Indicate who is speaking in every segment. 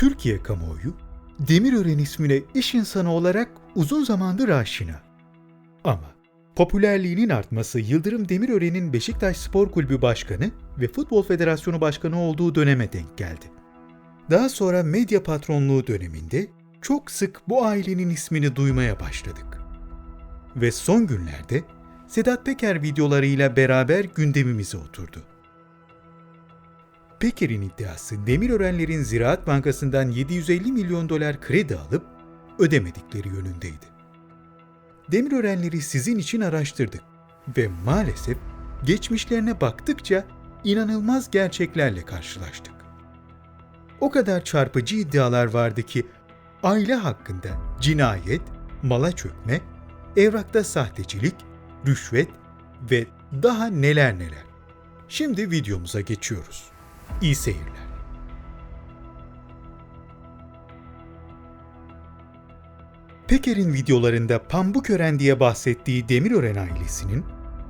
Speaker 1: Türkiye kamuoyu, Demirören ismine iş insanı olarak uzun zamandır aşina. Ama popülerliğinin artması Yıldırım Demirören'in Beşiktaş Spor Kulübü Başkanı ve Futbol Federasyonu Başkanı olduğu döneme denk geldi. Daha sonra medya patronluğu döneminde çok sık bu ailenin ismini duymaya başladık. Ve son günlerde Sedat Peker videolarıyla beraber gündemimize oturdu. Peker'in iddiası Demirörenlerin Ziraat Bankası'ndan 750 milyon dolar kredi alıp ödemedikleri yönündeydi. Demirörenleri sizin için araştırdık ve maalesef geçmişlerine baktıkça inanılmaz gerçeklerle karşılaştık. O kadar çarpıcı iddialar vardı ki aile hakkında cinayet, mala çökme, evrakta sahtecilik, rüşvet ve daha neler neler. Şimdi videomuza geçiyoruz. İyi seyirler. Peker'in videolarında Pambukören diye bahsettiği Demirören ailesinin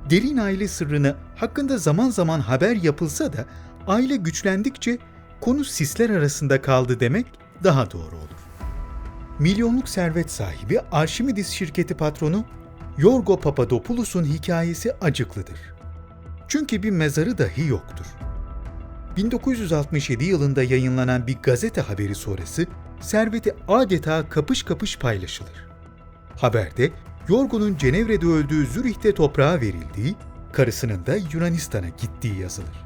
Speaker 1: derin aile sırrını hakkında zaman zaman haber yapılsa da aile güçlendikçe konu sisler arasında kaldı demek daha doğru olur. Milyonluk servet sahibi Arşimidis şirketi patronu Yorgo Papadopoulos'un hikayesi acıklıdır. Çünkü bir mezarı dahi yoktur. 1967 yılında yayınlanan bir gazete haberi sonrası serveti adeta kapış kapış paylaşılır. Haberde Yorgo'nun Cenevre'de öldüğü Zürih'te toprağa verildiği, karısının da Yunanistan'a gittiği yazılır.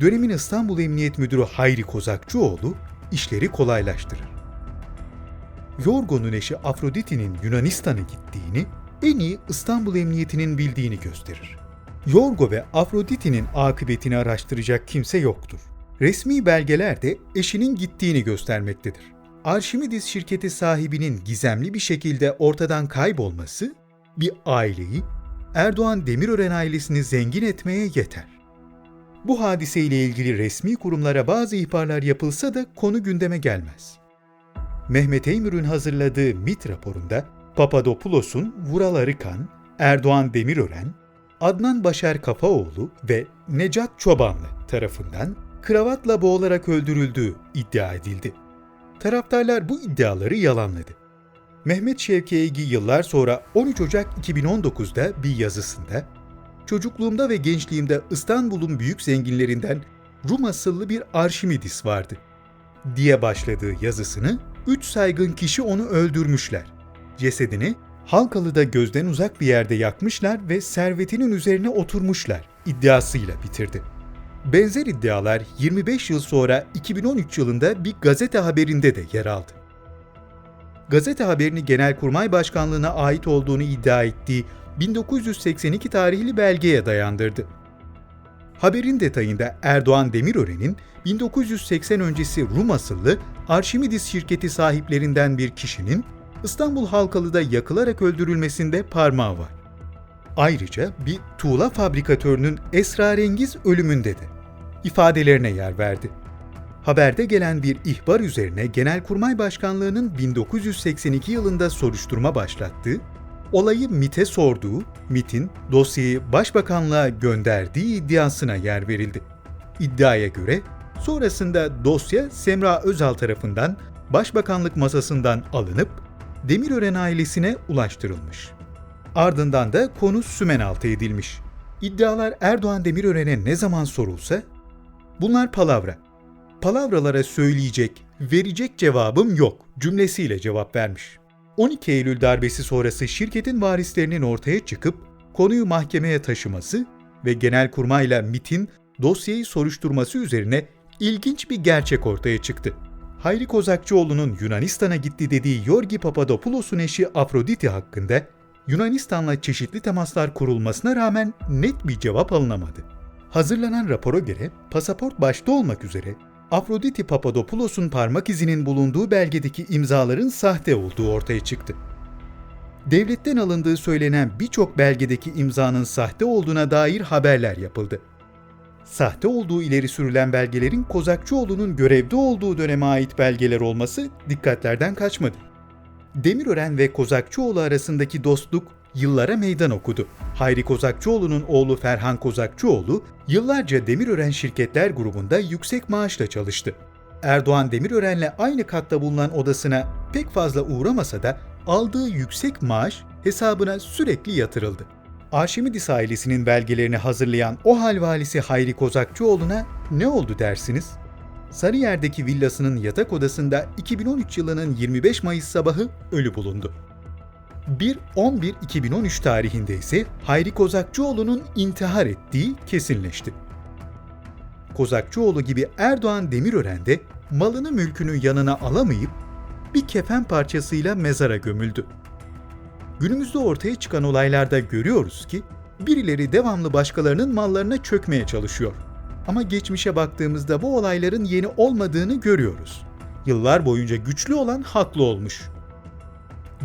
Speaker 1: Dönemin İstanbul Emniyet Müdürü Hayri Kozakçıoğlu işleri kolaylaştırır. Yorgo'nun eşi Afroditi'nin Yunanistan'a gittiğini en iyi İstanbul Emniyeti'nin bildiğini gösterir. Yorgo ve Afroditi'nin akıbetini araştıracak kimse yoktur. Resmi belgeler de eşinin gittiğini göstermektedir. Arşimidis şirketi sahibinin gizemli bir şekilde ortadan kaybolması bir aileyi, Erdoğan Demirören ailesini zengin etmeye yeter. Bu hadiseyle ilgili resmi kurumlara bazı ihbarlar yapılsa da konu gündeme gelmez. Mehmet Eymür'ün hazırladığı MIT raporunda Papadopoulos'un Vural Arıkan, Erdoğan Demirören, Adnan Başar Kafaoğlu ve Necat Çobanlı tarafından kravatla boğularak öldürüldüğü iddia edildi. Taraftarlar bu iddiaları yalanladı. Mehmet Şevki Eygi yıllar sonra 13 Ocak 2019'da bir yazısında Çocukluğumda ve gençliğimde İstanbul'un büyük zenginlerinden Rum asıllı bir Arşimidis vardı diye başladığı yazısını üç saygın kişi onu öldürmüşler. Cesedini Halkalı'da gözden uzak bir yerde yakmışlar ve servetinin üzerine oturmuşlar iddiasıyla bitirdi. Benzer iddialar 25 yıl sonra 2013 yılında bir gazete haberinde de yer aldı. Gazete haberini Genelkurmay Başkanlığı'na ait olduğunu iddia ettiği 1982 tarihli belgeye dayandırdı. Haberin detayında Erdoğan Demirören'in 1980 öncesi Rum asıllı Arşimidis şirketi sahiplerinden bir kişinin İstanbul Halkalı'da yakılarak öldürülmesinde parmağı var. Ayrıca bir tuğla fabrikatörünün esrarengiz ölümünde de ifadelerine yer verdi. Haberde gelen bir ihbar üzerine Genelkurmay Başkanlığı'nın 1982 yılında soruşturma başlattığı, olayı MIT'e sorduğu, MIT'in dosyayı Başbakanlığa gönderdiği iddiasına yer verildi. İddiaya göre sonrasında dosya Semra Özal tarafından Başbakanlık masasından alınıp Demirören ailesine ulaştırılmış. Ardından da konu sümenaltı edilmiş. İddialar Erdoğan Demirören'e ne zaman sorulsa, bunlar palavra. Palavralara söyleyecek, verecek cevabım yok cümlesiyle cevap vermiş. 12 Eylül darbesi sonrası şirketin varislerinin ortaya çıkıp konuyu mahkemeye taşıması ve Genelkurmay'la MIT'in dosyayı soruşturması üzerine ilginç bir gerçek ortaya çıktı. Hayri Kozakçıoğlu'nun Yunanistan'a gitti dediği Yorgi Papadopoulos'un eşi Afroditi hakkında Yunanistan'la çeşitli temaslar kurulmasına rağmen net bir cevap alınamadı. Hazırlanan rapora göre pasaport başta olmak üzere Afroditi Papadopoulos'un parmak izinin bulunduğu belgedeki imzaların sahte olduğu ortaya çıktı. Devletten alındığı söylenen birçok belgedeki imzanın sahte olduğuna dair haberler yapıldı. Sahte olduğu ileri sürülen belgelerin Kozakçıoğlu'nun görevde olduğu döneme ait belgeler olması dikkatlerden kaçmadı. Demirören ve Kozakçıoğlu arasındaki dostluk yıllara meydan okudu. Hayri Kozakçıoğlu'nun oğlu Ferhan Kozakçıoğlu yıllarca Demirören Şirketler grubunda yüksek maaşla çalıştı. Erdoğan Demirören'le aynı katta bulunan odasına pek fazla uğramasa da aldığı yüksek maaş hesabına sürekli yatırıldı. Arşimidis ailesinin belgelerini hazırlayan o hal valisi Hayri Kozakçıoğlu'na ne oldu dersiniz? Sarıyer'deki villasının yatak odasında 2013 yılının 25 Mayıs sabahı ölü bulundu. 1-11-2013 tarihinde ise Hayri Kozakçıoğlu'nun intihar ettiği kesinleşti. Kozakçıoğlu gibi Erdoğan Demirören de malını mülkünü yanına alamayıp bir kefen parçasıyla mezara gömüldü. Günümüzde ortaya çıkan olaylarda görüyoruz ki birileri devamlı başkalarının mallarına çökmeye çalışıyor. Ama geçmişe baktığımızda bu olayların yeni olmadığını görüyoruz. Yıllar boyunca güçlü olan haklı olmuş.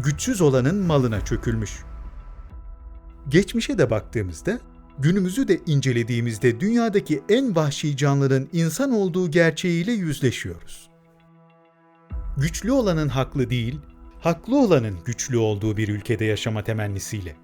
Speaker 1: Güçsüz olanın malına çökülmüş. Geçmişe de baktığımızda günümüzü de incelediğimizde dünyadaki en vahşi canlının insan olduğu gerçeğiyle yüzleşiyoruz. Güçlü olanın haklı değil, haklı olanın güçlü olduğu bir ülkede yaşama temennisiyle.